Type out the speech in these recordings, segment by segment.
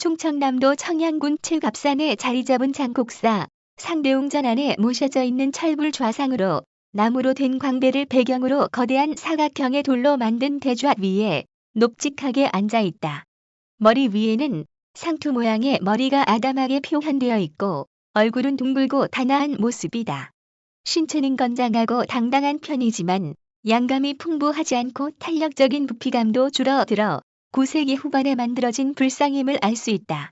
충청남도 청양군 칠갑산에 자리 잡은 장곡사 상대웅전 안에 모셔져 있는 철불 좌상으로 나무로 된 광배를 배경으로 거대한 사각형의 돌로 만든 대좌 위에 높직하게 앉아 있다. 머리 위에는 상투 모양의 머리가 아담하게 표현되어 있고 얼굴은 둥글고 단아한 모습이다. 신체는 건장하고 당당한 편이지만 양감이 풍부하지 않고 탄력적인 부피감도 줄어들어 9세기 후반에 만들어진 불상임을 알 수 있다.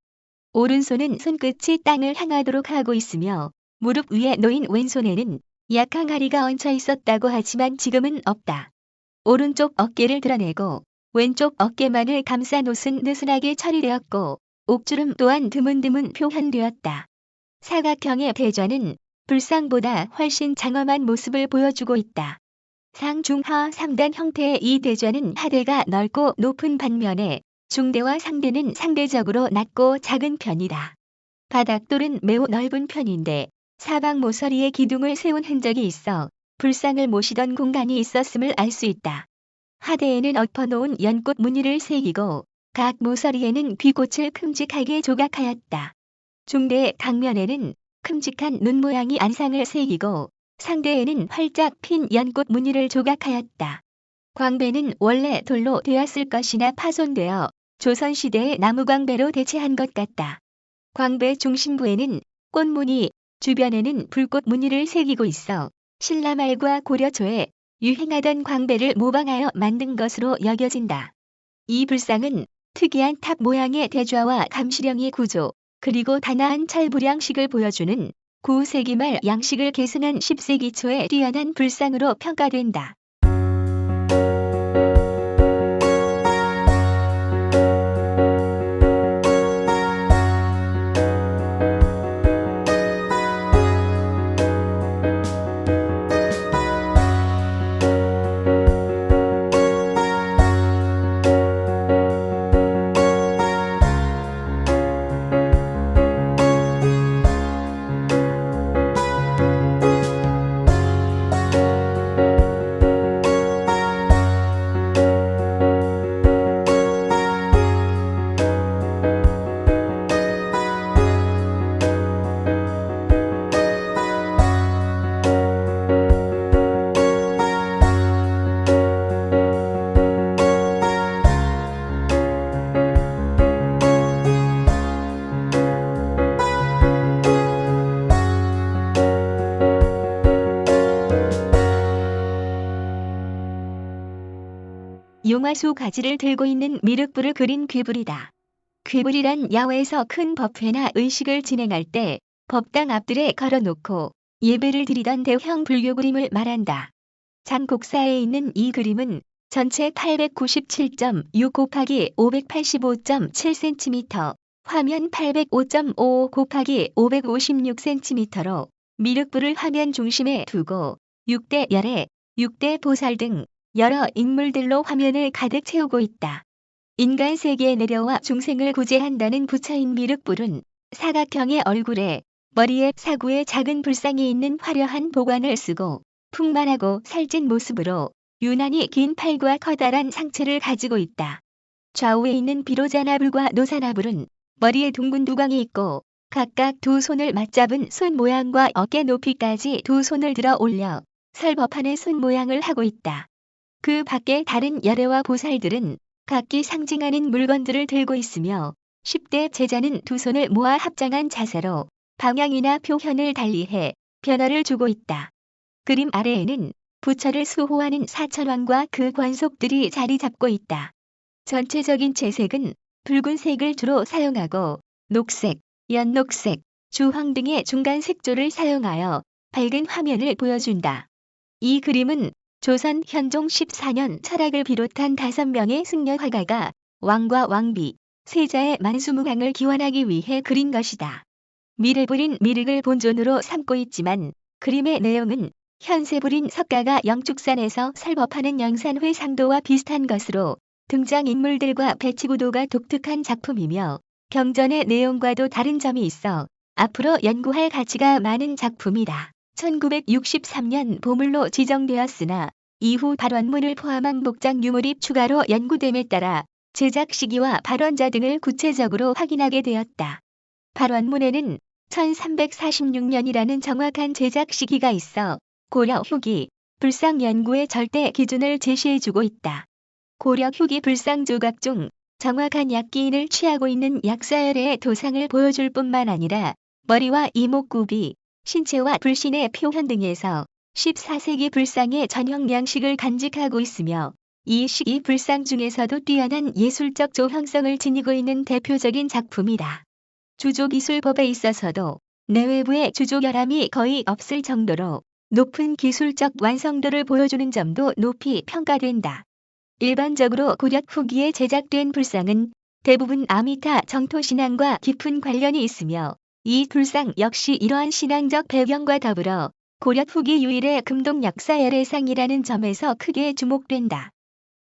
오른손은 손끝이 땅을 향하도록 하고 있으며 무릎 위에 놓인 왼손에는 약한 가리가 얹혀 있었다고 하지만 지금은 없다. 오른쪽 어깨를 드러내고 왼쪽 어깨만을 감싼 옷은 느슨하게 처리되었고 옥주름 또한 드문드문 표현되었다. 사각형의 대좌는 불상보다 훨씬 장엄한 모습을 보여주고 있다. 상중하 3단 형태의 이 대좌는 하대가 넓고 높은 반면에 중대와 상대는 상대적으로 낮고 작은 편이다. 바닥돌은 매우 넓은 편인데 사방 모서리에 기둥을 세운 흔적이 있어 불상을 모시던 공간이 있었음을 알 수 있다. 하대에는 엎어놓은 연꽃 무늬를 새기고 각 모서리에는 귀꽃을 큼직하게 조각하였다. 중대 강면에는 큼직한 눈 모양이 안상을 새기고 상대에는 활짝 핀 연꽃 무늬를 조각하였다. 광배는 원래 돌로 되었을 것이나 파손되어 조선시대의 나무광배로 대체한 것 같다. 광배 중심부에는 꽃무늬, 주변에는 불꽃 무늬를 새기고 있어 신라말과 고려 초에 유행하던 광배를 모방하여 만든 것으로 여겨진다. 이 불상은 특이한 탑 모양의 대좌와 감시령의 구조, 그리고 단아한 철부량식을 보여주는 9세기 말 양식을 계승한 10세기 초의 뛰어난 불상으로 평가된다. 용화수 가지를 들고 있는 미륵불을 그린 괴불이다. 괴불이란 야외에서 큰 법회나 의식을 진행할 때 법당 앞들에 걸어놓고 예배를 드리던 대형 불교 그림을 말한다. 장곡사에 있는 이 그림은 전체 897.6 곱하기 585.7cm, 화면 805.5 곱하기 556cm로 미륵불을 화면 중심에 두고 6대 열애, 6대 보살 등 여러 인물들로 화면을 가득 채우고 있다. 인간 세계에 내려와 중생을 구제한다는 부처인 미륵불은 사각형의 얼굴에 머리에 사구에 작은 불상이 있는 화려한 보관을 쓰고 풍만하고 살찐 모습으로 유난히 긴 팔과 커다란 상체를 가지고 있다. 좌우에 있는 비로자나불과 노사나불은 머리에 둥근 두광이 있고 각각 두 손을 맞잡은 손 모양과 어깨 높이까지 두 손을 들어 올려 설법하는 손 모양을 하고 있다. 그 밖에 다른 열애와 보살들은 각기 상징하는 물건들을 들고 있으며 10대 제자는 두 손을 모아 합장한 자세로 방향이나 표현을 달리해 변화를 주고 있다. 그림 아래에는 부처를 수호하는 사천왕과 그 관속들이 자리 잡고 있다. 전체적인 채색은 붉은색을 주로 사용하고 녹색, 연녹색, 주황 등의 중간 색조를 사용하여 밝은 화면을 보여준다. 이 그림은 조선 현종 14년 철학을 비롯한 다섯 명의 승려 화가가 왕과 왕비, 세자의 만수무강을 기원하기 위해 그린 것이다. 미래불인 미륵을 본존으로 삼고 있지만 그림의 내용은 현세불인 석가가 영축산에서 설법하는 영산회 상도와 비슷한 것으로 등장인물들과 배치구도가 독특한 작품이며 경전의 내용과도 다른 점이 있어 앞으로 연구할 가치가 많은 작품이다. 1963년 보물로 지정되었으나 이후 발원문을 포함한 목장 유물이 추가로 연구됨에 따라 제작 시기와 발원자 등을 구체적으로 확인하게 되었다. 발원문에는 1346년이라는 정확한 제작 시기가 있어 고려 후기 불상 연구의 절대 기준을 제시해주고 있다. 고려 후기 불상 조각 중 정확한 약기인을 취하고 있는 약사열의 도상을 보여줄 뿐만 아니라 머리와 이목구비, 신체와 불신의 표현 등에서 14세기 불상의 전형 양식을 간직하고 있으며 이 시기 불상 중에서도 뛰어난 예술적 조형성을 지니고 있는 대표적인 작품이다. 주조 기술법에 있어서도 내외부의 주조 결함이 거의 없을 정도로 높은 기술적 완성도를 보여주는 점도 높이 평가된다. 일반적으로 고려 후기에 제작된 불상은 대부분 아미타 정토 신앙과 깊은 관련이 있으며 이 불상 역시 이러한 신앙적 배경과 더불어 고려 후기 유일의 금동 역사열의 상이라는 점에서 크게 주목된다.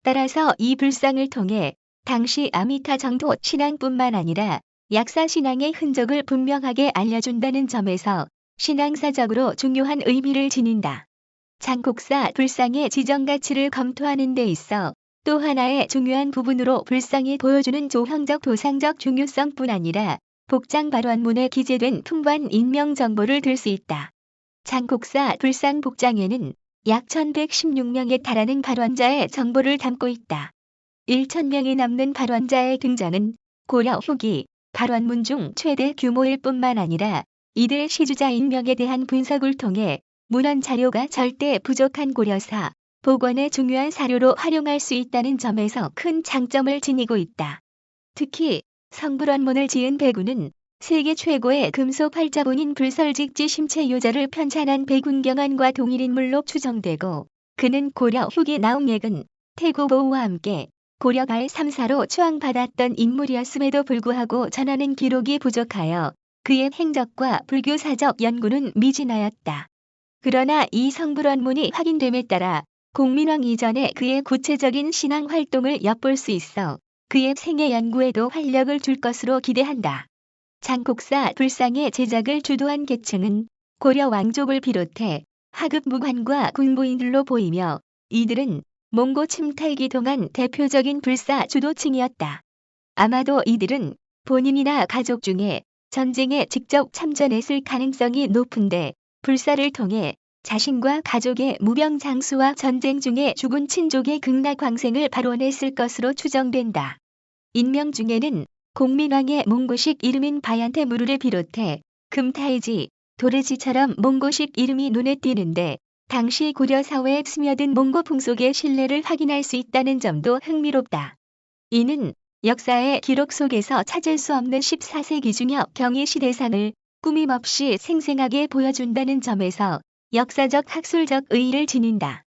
따라서 이 불상을 통해 당시 아미타 정토 신앙뿐만 아니라 약사 신앙의 흔적을 분명하게 알려준다는 점에서 신앙사적으로 중요한 의미를 지닌다. 장국사 불상의 지정 가치를 검토하는 데 있어 또 하나의 중요한 부분으로 불상이 보여주는 조형적 도상적 중요성뿐 아니라 복장 발원문에 기재된 풍부한 인명 정보를 들 수 있다. 장국사 불상 복장에는 약 1116명에 달하는 발원자의 정보를 담고 있다. 1천명이 넘는 발원자의 등장은 고려 후기 발원문 중 최대 규모일 뿐만 아니라 이들 시주자 인명에 대한 분석을 통해 문헌 자료가 절대 부족한 고려사 복원의 중요한 사료로 활용할 수 있다는 점에서 큰 장점을 지니고 있다. 특히 성불원문을 지은 배구는 세계 최고의 금속 활자본인 불설직지 심체 요자를 편찬한 백운경환과 동일 인물로 추정되고 그는 고려 후기 나홍예근 태고보우와 함께 고려 갈 3사로 추앙받았던 인물이었음에도 불구하고 전하는 기록이 부족하여 그의 행적과 불교사적 연구는 미진하였다. 그러나 이 성불원문이 확인됨에 따라 공민왕 이전에 그의 구체적인 신앙 활동을 엿볼 수 있어 그의 생애 연구에도 활력을 줄 것으로 기대한다. 장국사 불상의 제작을 주도한 계층은 고려 왕족을 비롯해 하급 무관과 군부인들로 보이며 이들은 몽고 침탈기 동안 대표적인 불사 주도층이었다. 아마도 이들은 본인이나 가족 중에 전쟁에 직접 참전했을 가능성이 높은데 불사를 통해 자신과 가족의 무병 장수와 전쟁 중에 죽은 친족의 극락광생을 발원했을 것으로 추정된다. 인명 중에는 공민왕의 몽고식 이름인 바얀테 무르를 비롯해 금타이지, 도레지처럼 몽고식 이름이 눈에 띄는데 당시 고려 사회에 스며든 몽고 풍속의 신뢰를 확인할 수 있다는 점도 흥미롭다. 이는 역사의 기록 속에서 찾을 수 없는 14세기 중엽 경의 시대상을 꾸밈 없이 생생하게 보여준다는 점에서 역사적 학술적 의의를 지닌다.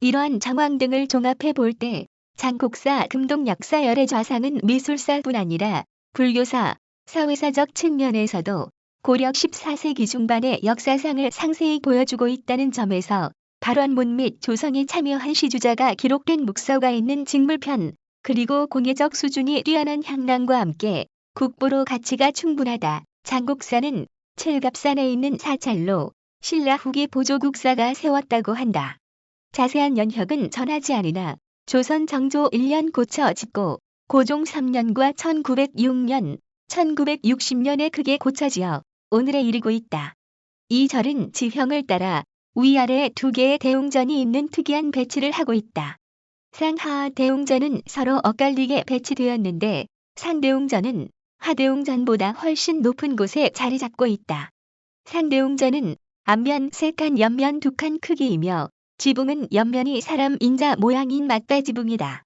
이러한 정황 등을 종합해 볼 때 장국사 금동 역사열의 좌상은 미술사뿐 아니라 불교사, 사회사적 측면에서도 고려 14세기 중반의 역사상을 상세히 보여주고 있다는 점에서 발원문 및 조성에 참여한 시주자가 기록된 묵서가 있는 직물편, 그리고 공예적 수준이 뛰어난 향랑과 함께 국보로 가치가 충분하다. 장국사는 칠갑산에 있는 사찰로 신라 후기 보조국사가 세웠다고 한다. 자세한 연혁은 전하지 않으나 조선 정조 1년 고쳐 짓고 고종 3년과 1906년, 1960년에 크게 고쳐지어 오늘에 이르고 있다. 이 절은 지형을 따라 위아래에 두 개의 대웅전이 있는 특이한 배치를 하고 있다. 상하 대웅전은 서로 엇갈리게 배치되었는데 상대웅전은 하대웅전보다 훨씬 높은 곳에 자리 잡고 있다. 상대웅전은 앞면 세 칸, 옆면 두칸 크기이며 지붕은 옆면이 사람 인자 모양인 맞대 지붕이다.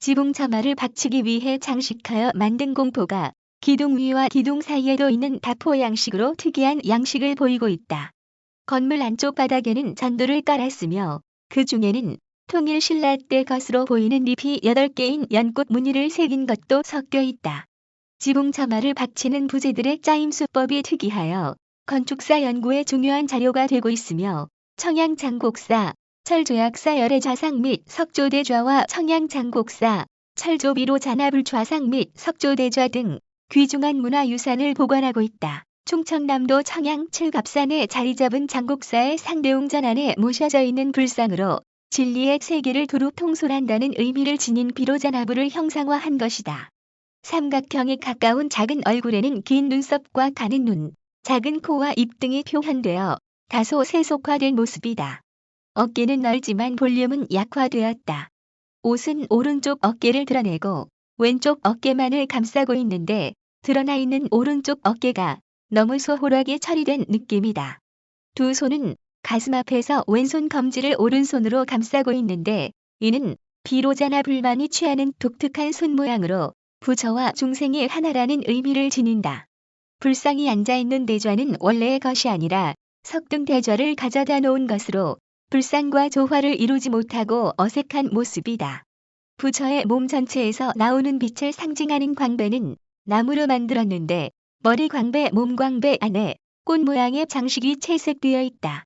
지붕 처마를 받치기 위해 장식하여 만든 공포가 기둥 위와 기둥 사이에도 있는 다포 양식으로 특이한 양식을 보이고 있다. 건물 안쪽 바닥에는 전도를 깔았으며 그 중에는 통일 신라 때 것으로 보이는 잎이 8개인 연꽃 무늬를 새긴 것도 섞여 있다. 지붕 처마를 받치는 부재들의 짜임 수법이 특이하여 건축사 연구에 중요한 자료가 되고 있으며 청양 장곡사, 철조약사 열의 좌상 및 석조대좌와 청양 장곡사, 철조비로 잔압을 좌상 및 석조대좌 등 귀중한 문화유산을 보관하고 있다. 충청남도 청양 칠갑산에 자리 잡은 장곡사의 상대웅전 안에 모셔져 있는 불상으로 진리의 세계를 두루 통솔한다는 의미를 지닌 비로자나부를 형상화한 것이다. 삼각형에 가까운 작은 얼굴에는 긴 눈썹과 가는 눈, 작은 코와 입 등이 표현되어 다소 세속화된 모습이다. 어깨는 넓지만 볼륨은 약화되었다. 옷은 오른쪽 어깨를 드러내고 왼쪽 어깨만을 감싸고 있는데 드러나 있는 오른쪽 어깨가 너무 소홀하게 처리된 느낌이다. 두 손은 가슴 앞에서 왼손 검지를 오른손으로 감싸고 있는데 이는 비로자나 불만이 취하는 독특한 손 모양으로 부처와 중생이 하나라는 의미를 지닌다. 불상이 앉아있는 대좌는 원래의 것이 아니라 석등 대좌를 가져다 놓은 것으로 불상과 조화를 이루지 못하고 어색한 모습이다. 부처의 몸 전체에서 나오는 빛을 상징하는 광배는 나무로 만들었는데 머리 광배, 몸 광배 안에 꽃 모양의 장식이 채색되어 있다.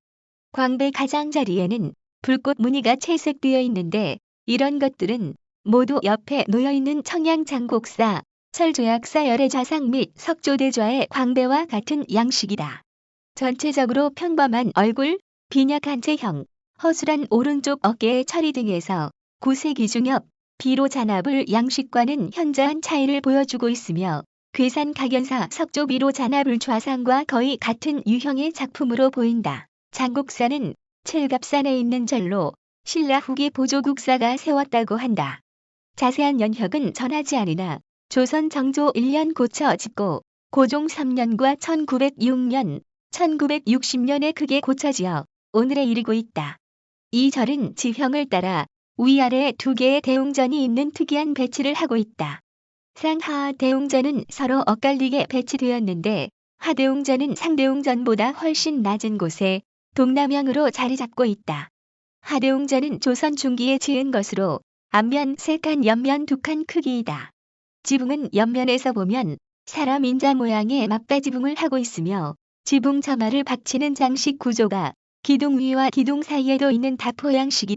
광배 가장자리에는 불꽃 무늬가 채색되어 있는데 이런 것들은 모두 옆에 놓여있는 청양 장곡사, 철조약사 열의 좌상 및 석조대좌의 광배와 같은 양식이다. 전체적으로 평범한 얼굴, 빈약한 체형, 허술한 오른쪽 어깨의 처리 등에서 구세기 중엽, 비로 잔압을 양식과는 현저한 차이를 보여주고 있으며 괴산 각연사 석조 비로 잔압을 좌상과 거의 같은 유형의 작품으로 보인다. 장국사는 칠갑산에 있는 절로 신라 후기 보조국사가 세웠다고 한다. 자세한 연혁은 전하지 않으나 조선 정조 1년 고쳐 짓고 고종 3년과 1906년, 1960년에 크게 고쳐지어 오늘에 이르고 있다. 이 절은 지형을 따라 위아래에 두 개의 대웅전이 있는 특이한 배치를 하고 있다. 상하 대웅전은 서로 엇갈리게 배치되었는데 하대웅전은 상대웅전보다 훨씬 낮은 곳에 동남향으로 자리 잡고 있다. 하대웅전은 조선 중기에 지은 것으로 앞면 세 칸, 옆면 두 칸 크기이다. 지붕은 옆면에서 보면 사람 인자 모양의 맞바지붕을 하고 있으며 지붕 처마를 받치는 장식 구조가 기둥 위와 기둥 사이에도 있는 다포 양식이